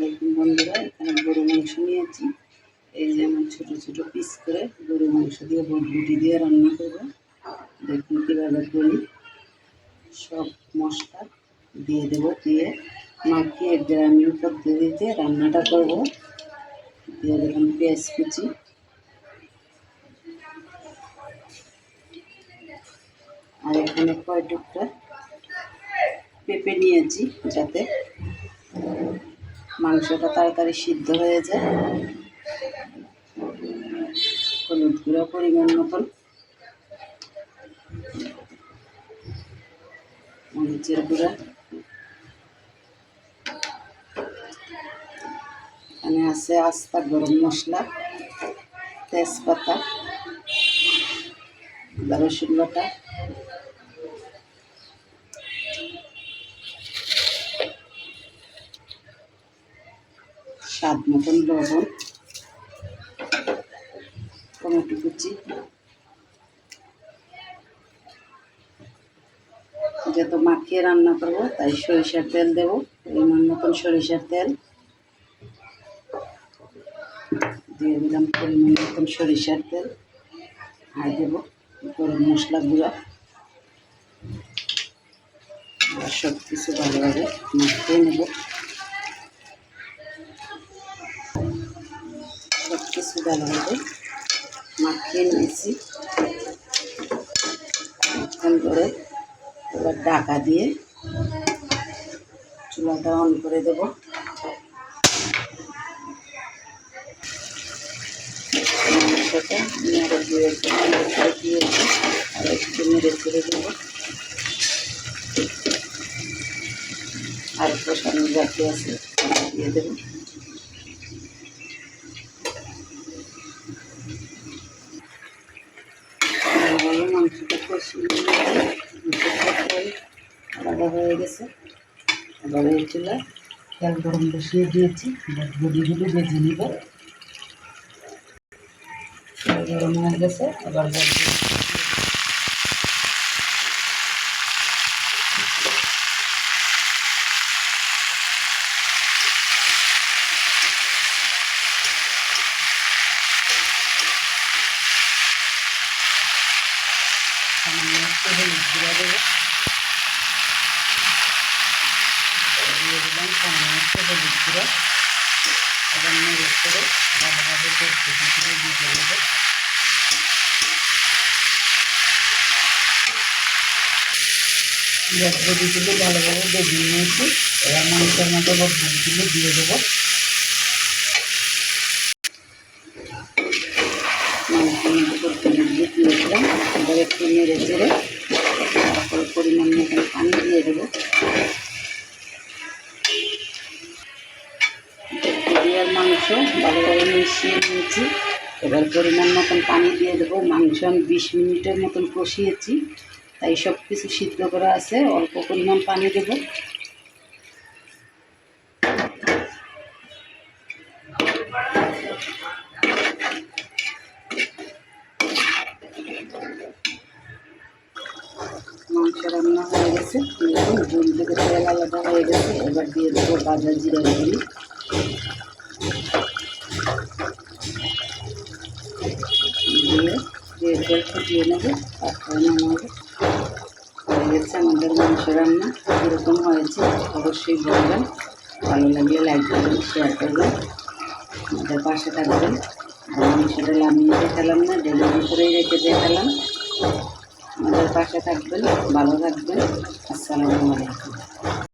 আলাইকুম বন্ধুরা, এখানে গরু মাংস নিয়েছি। এই যেমন ছোট ছোট পিস করে গরু মাংস দিয়ে বটবুটি দিয়ে রান্না করব। দেখুন কীভাবে করি। সব মশলা দিয়ে দেব, দিয়ে মাখিয়ে গ্রামীণ পদ্ধতিতে রান্নাটা করব। দিয়ে দিলাম পেঁয়াজ কুচি। আর এখানে কয় টুকরা পেঁপে নিয়েছি যাতে মাংসটা তাড়াতাড়ি সিদ্ধ হয়ে যায়। হলুদ গুঁড়ো পরিমাণ মতন। মরিচের গুঁড়া। এখানে আছে আস্তা গরম মশলা, তেজপাতা, রসুন বাটা। স্বাদ মতন লবণ, টমেটো কুচি যেহেতু মাখিয়ে রান্না করব তাই সরিষার তেল দেবো, পরিমাণ মতন সরিষার তেল। দিয়ে দিলাম পরিমাণ মতন সরিষার তেল। আর দেবো গরম মশলা গুঁড়া। সব কিছু ভালোভাবে মাখিয়ে নেব। কিছু ভালোভাবে মাখিয়ে নিয়েছি এখন করে এবার ডাকা দিয়ে চুলাটা অন করে দেব। দিয়ে আর একটু নেড়ে ছেড়ে দেবো। আর কষানো বাকি আছে, দিয়ে দেবো। এবার এই চুলায় তেল গরম বসিয়ে দিয়েছি। বড়িগুলো ভেজে নিব। গরম হয়ে গেছে এবার বড়ি সামান্য একটু হলুদ গুঁড়া দেবো দিয়ে দিলাম সামান্য একটু হলুদ গুঁড়া এবার নেড়ে করে ভালোভাবে দিয়ে দিয়ে বেঁধে নিয়েছি এবার মাংসের মতো দিয়ে দেবো মাংসের মতো বডিগুলো দিয়েছিলাম এবার একটু নেড়ে পরিমাণ মতন পানি দিয়ে দেবো। মাংস মাংস করে মিশিয়ে নিয়েছি। এবার পরিমাণ মতন পানি দিয়ে দেবো। মাংস আমি বিশ মিনিটের মতন কষিয়েছি। তাই সব কিছু সিদ্ধ করা আছে। অল্প পরিমাণ পানি দেবো মাংস রান্না হয়ে গেছে। ঝুল থেকে তেল আলাদা হয়ে গেছে এবার দিয়ে দেবো বাজার জিরা দিয়ে দিয়ে আমাদের মাংস রান্না। কীরকম হয়েছে অবশ্যই বলবেন। ভালো লাগলে লাইক করবেন শেয়ার করবেন। আমাদের পাশে থাকবেন। আর মাংসটা নামিয়ে দেখালাম না ডেলিভারি করেই রেখে দেখালাম পাশে থাকবেন ভালো থাকবেন। আসসালামু আলাইকুম।